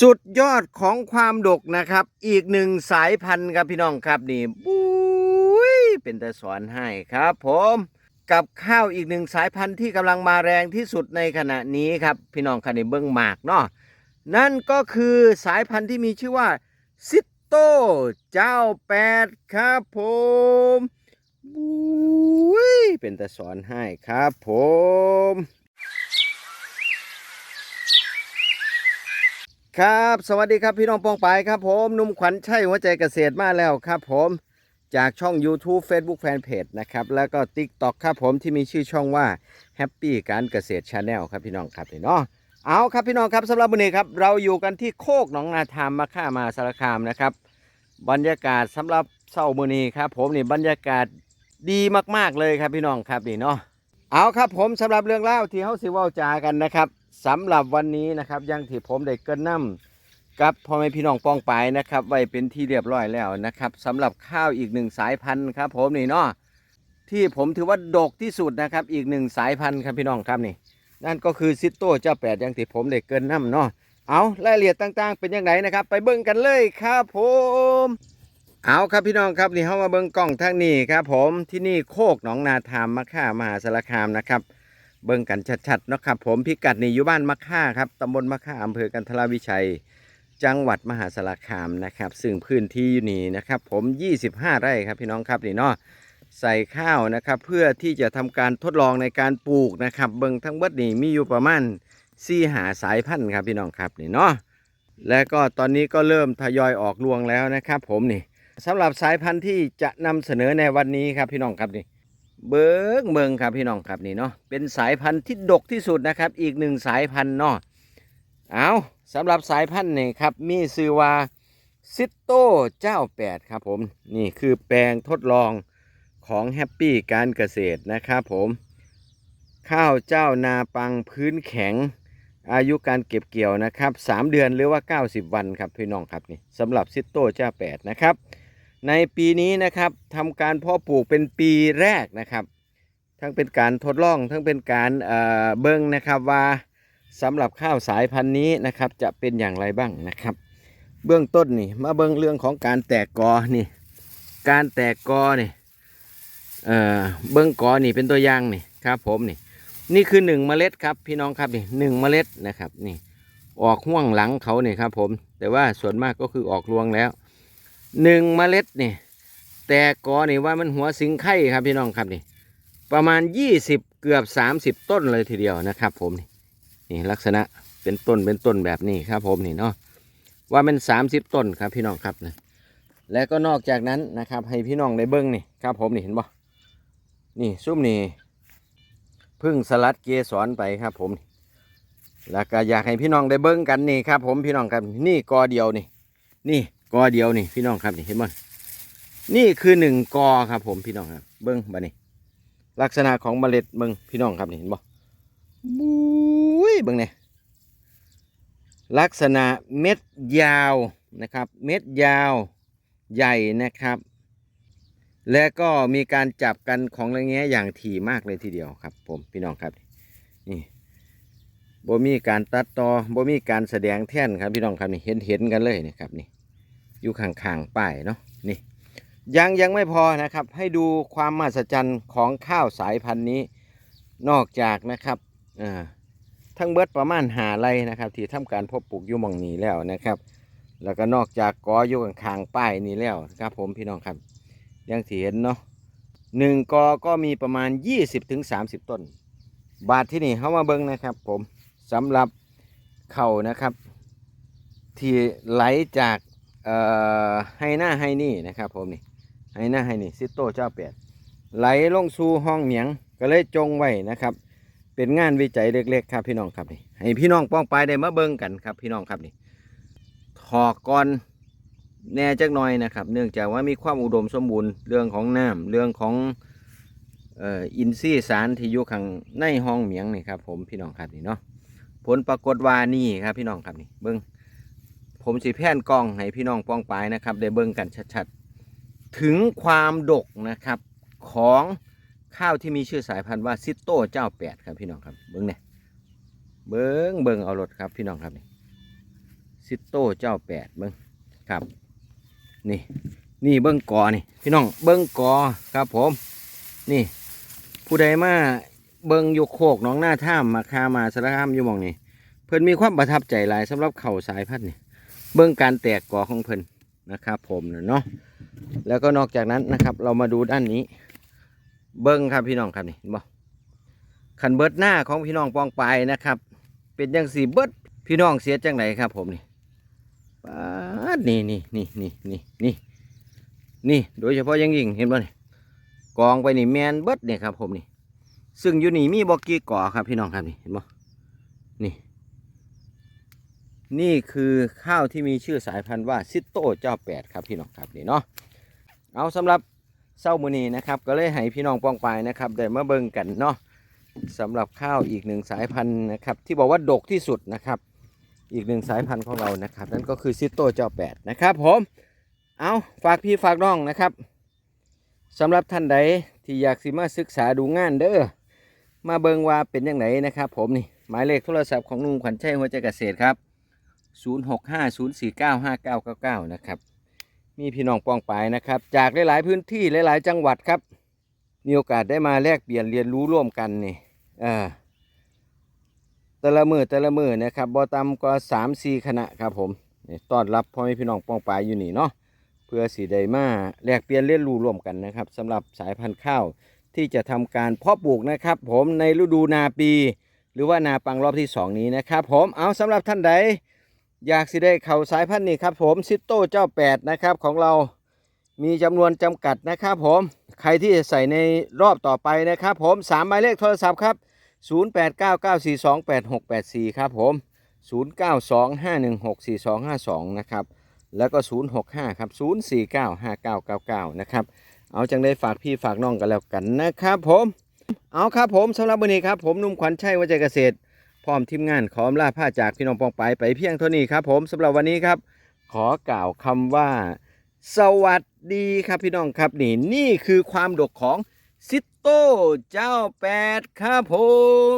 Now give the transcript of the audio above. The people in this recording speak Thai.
สุดยอดของความดกนะครับ อีกหนึ่งสายพันธุ์ครับพี่น้องครับนี่บุ้ยเป็นแต่สอนให้ครับ ผมกับข้าวอีกหนึ่งสายพันธุ์ที่กำลังมาแรงที่สุดในขณะนี้ครับพี่น้องคันในเบิ้งหมากเนาะนั่นก็คือสายพันธุ์ที่มีชื่อว่าซิโตเจ้าแปดครับผมบุ้ยเป็นแต่สอนให้ครับผม ครับ สวัสดีครับพี่น้องปองปายครับผมนุ่มขวัญชัยหัวใจเกษตรมาแล้วครับผมจากช่อง YouTube Facebook Fanpage นะครับ แล้วก็ TikTok ครับผมที่มีชื่อช่องว่า Happy การเกษตร Channel ครับพี่น้องครับพี่เนาะเอาครับพี่น้องครับสำหรับวันนี้ครับ เราอยู่กันที่โคกหนองนาทามมาค่ามาสารคามนะครับ บรรยากาศสำหรับเช้ามื้อนี้ครับ ผมนี่บรรยากาศดีมากๆเลยครับพี่น้องครับนี่เนาะเอาครับผมสำหรับเรื่องเล่าที่เฮาสิว้าจากันนะครับ สำหรับวันนี้นะครับยังที่ผมได้เกินนำกับพ่อแม่พี่น้องป้องไปนะครับ ไว้เป็นที่เรียบร้อยแล้วนะครับสำหรับข้าวอีกหนึ่งสายพันธุ์ครับ ผมนี่เนาะที่ผมถือว่าดกที่สุดนะครับอีกหนึ่งสายพันธุ์ครับพี่น้องครับนี่นั่นก็คือซิตโต้เจ้าแปดยังที่ผมได้เกินนำเนาะเอารายละเอียดต่างๆ เป็นยังไงนะครับ ไปเบิ่งกันเลยครับผมเอาครับพี่น้องครับนี่เข้ามาเบิ่งกล้องทางนี้ครับ ผมที่นี่โคกหนองนาทามมะค่ามหาสารคามนะครับ เบิ่งกันชัดๆเนาะครับผมพิกัดนี่อยู่บ้านมะค่าครับตำบลมะค่าอำเภอกันทรวิชัย จังหวัดมหาสารคามนะครับ ซึ่งพื้นที่อยู่นี่นะครับ ผม 25 ไร่ครับพี่น้องครับนี่เนาะใส่ข้าวนะครับ เพื่อที่จะทำการทดลองในการปลูกนะครับ เบิ่งทั้งเบิดนี่มีอยู่ประมาณสี่หาสายพันธุ์ครับพี่น้องครับนี่เนาะและก็ตอนนี้ก็เริ่มทยอยออกรวงแล้วนะครับ ผมนี่สำหรับสายพันธุ์ที่จะนำเสนอในวันนี้ครับพี่น้องครับนี่ เบิงเบิงครับพี่น้องครับนี่เนาะเป็นสายพันธุ์ที่ดกที่สุดนะครับ อีกหนึ่งสายพันธุ์เนาะเอาสำหรับสายพันธุ์นี่ครับมีชื่อว่าซิตโต้เจ้าแปดครับผมนี่คือแปลงทดลองของแฮปปี้การเกษตรนะครับผมข้าวเจ้านาปังพื้นแข็ง อายุการเก็บเกี่ยวนะครับ 3 เดือนหรือว่า 90 วันครับพี่น้องครับนี่สำหรับซิตโต้เจ้าแปดนะครับ ในปีนี้นะครับทำการเพาะปลูกเป็นปีแรกนะครับ ทั้งเป็นการทดลอง ทั้งเป็นการเเบิ้งนะครับว่าสำหรับข้าวสายพันธุ์นี้นะครับจะเป็นอย่างไรบ้างนะครับ เบื้องต้นนี่มาเบิ้งเรื่องของการแตกกอนี่การแตกกอนี่เอ่อเบิ้งกอนี่เป็นตัวอย่างนี่ครับผมนี่นี่คือหนึ่งเมล็ดครับพี่น้องครับนี่หนึ่งเมล็ดนะครับนี่ออกห่วงหลังเขานี่ครับผมแต่ว่าส่วนมากก็คือออกรวงแล้ว หนึ่งเมล็ดนี่ แต่กอนี่ว่ามันหัวสิงไข่ครับพี่น้องครับนี่ ประมาณ20เกือบ30ต้นเลยทีเดียวนะครับ ผมนี่นี่ลักษณะเป็นต้นเป็นต้นแบบนี้ครับ ผมนี่เนาะว่ามัน30ต้นครับพี่น้องครับนะและก็นอกจากนั้นนะครับ ให้พี่น้องได้เบิ้งนี่ครับ ผมนี่เห็นบ่นี่ซุ่มนี่พึ่งสลัดเกสรไปครับ ผมนี่แล้วก็อยากให้พี่น้องได้เบิ้งกันนี่ครับ ผมพี่น้องครับนี่กอเดียวนี่ นี่กอเดียวนี่พี่น้องครับนี่เห็นบ่นี่คือหนึ่งกอครับ ผมพี่น้องครับ เบิ้งบานี่ลักษณะของเมล็ดเบิ้งพี่น้องครับนี่เห็นบ่บุ้ยเบิ้งเนี่ยลักษณะเม็ดยาวนะครับ เม็ดยาวใหญ่นะครับ และก็มีการจับกันของระแงะอย่างถี่มากเลยทีเดียวครับ ผมพี่น้องครับนี่บ่มีการตัดต่อบ่มีการแสดงแท่นครับพี่น้องครับนี่เห็นเห็นกันเลยนี่ครับนี่ อยู่ข้างๆป้ายเนาะนี่ยังยังไม่พอนะครับให้ดูความมหัศจรรย์ของข้าวสายพันธุ์นี้ นอกจากนะครับทั้งเบิดประมาณหาไรนะครับ ที่ทำการเพบปลูกอยู่มองนี้แล้วนะครับ แล้วก็นอกจากกออยู่ข้างๆป้ายนี้แล้วครับผมพี่น้องครับยังที่เห็นเนาะหนึ่งกอก็มีประมาณ 20-30 ต้น บาทที่นี่เข้ามาเบิ้งนะครับผมสำหรับเข่านะครับ ที่ไหลจาก เอ่อไฮหน้าไฮนี่นะครับผมนี่ไฮหน้าไฮนี่ซิโต้เจ้าแปดไหลลงสู่ห้องเหมียงก็เลยจงไว้นะครับ เป็นงานวิจัยเล็กๆครับพี่น้องครับนี่ให้พี่น้องป้องไปได้มาเบิ้งกันครับพี่น้องครับนี่ถอกก่อนแน่จักหน่อยนะครับ เนื่องจากว่ามีความอุดมสมบูรณ์เรื่องของน้ำเรื่องของอินทรีย์สารที่อยู่ข้างในห้องเหมียงนี่ครับผมพี่น้องครับนี่เนาะผลปรากฏว่านี่ครับพี่น้องครับนี่เบิ้ง ผมสิแผ่นกล้องให้พี่น้องป้องปายนะครับได้เบิ้งกันชัดๆ ถึงความดกนะครับของข้าวที่มีชื่อสายพันธุ์ว่าซิโต้เจ้าแปดครับพี่น้องครับเบิ้งเนี่ยเบิ้งเบิ้งเอารถครับพี่น้องครับนี่ซิโต้เจ้าแปดเบิ้งครับ นี่นี่เบิ้งกอนี่พี่น้องเบิ้งกอครับผม นี่ ผู้ใดมาเบิ้งอยู่โคกน้องหน้าท่ามมาคามาสารคามอยู่มองนี่เพิ่นมีความประทับใจหลายสำหรับเข่าสายพันธุ์นี่ เบิ้องการแตกกอของเพิ่นนะครับ ผมเนาะแล้วก็นอกจากนั้นนะครับ เรามาดูด้านนี้ เบิ้งครับพี่น้องครับนี่เห็นบ่ขันเบิดหน้าของพี่น้องปองไปนะครับ เป็นยังสีเบิดพี่น้องเสียจังไหนครับ ผมนี่ปาดนี่นี่นี่นี่นี่นี่นี่โดยเฉพาะยังยิ่งเห็นบ่นี่กองไปนี่แมนเบิดเนี่ยครับ ผมนี่ ซึ่งอยู่นี่มีบอกกี่ก่อครับพี่น้องครับนี่เห็นบ่นี่ นี่คือข้าวที่มีชื่อสายพันธุ์ว่าซิโต้เจ้าแปดครับพี่น้องครับนี่เนาะเอาสำหรับเศร้ามือนีนะครับก็เลยให้พี่น้องปองไปนะครับได้มาเบิ่งกันเนาะสำหรับข้าวอีกหนึ่งสายพันธุ์นะครับที่บอกว่าดกที่สุดนะครับ อีกหนึ่งสายพันธุ์ของเรานะครับนั่นก็คือซิโต้เจ้าแปดนะครับผมเอาฝากพี่ฝากน้องนะครับสำหรับท่านใดที่อยากสิมาศึกษาดูงานเด้อมาเบิงว่าเป็นยังไงนะครับ ผมนี่หมายเลขโทรศัพท์ของลุงขวัญชัยหัวใจเกษตรครับ 0650495999 นะครับ มีพี่น้องปองปายนะครับ จากหลาย ๆ พื้นที่หลาย ๆ จังหวัดครับ มีโอกาสได้มาแลกเปลี่ยนเรียนรู้ร่วมกันนี่เออแต่ละมือแต่ละมือนะครับบอตำก็สามสี่คณะครับผมนี่ต้อนรับพ่อแม่พี่น้องปองปายอยู่นี่เนาะเพื่อสีไดมาแลกเปลี่ยนเรียนรู้ร่วมกันนะครับสำหรับสายพันธุ์ข้าวที่จะทำการเพาะปลูกนะครับ ผมในฤดูนาปี หรือว่านาปังรอบที่ 2 นี้นะครับ ผมเอาสำหรับท่านใด อยากสิได้เข่าสายพันธุ์นี้ครับผมซิโต้เจ้า8นะครับของเรามีจำนวนจำกัดนะครับผมใครที่จะใส่ในรอบต่อไปนะครับผม3หมายเลขโทรศัพท์ครับ 0899428684 ครับผม 0925164252 นะครับ แล้วก็ 065 ครับ 0495999 นะครับ เอาจังได้ฝากพี่ฝากน้องกันแล้วกันนะครับผม เอาครับผมสำหรับวันนี้ครับผมนุ่มขวัญชัยวัจเกษตร พร้อมทีมงานขออำลาผ้าจากพี่น้องปองไปไปเพียงเท่านี้ครับ ผมสำหรับวันนี้ครับ ขอกล่าวคำว่า สวัสดีครับพี่น้องครับนี่นี่คือความดกของซิตโต้เจ้าแปดครับผม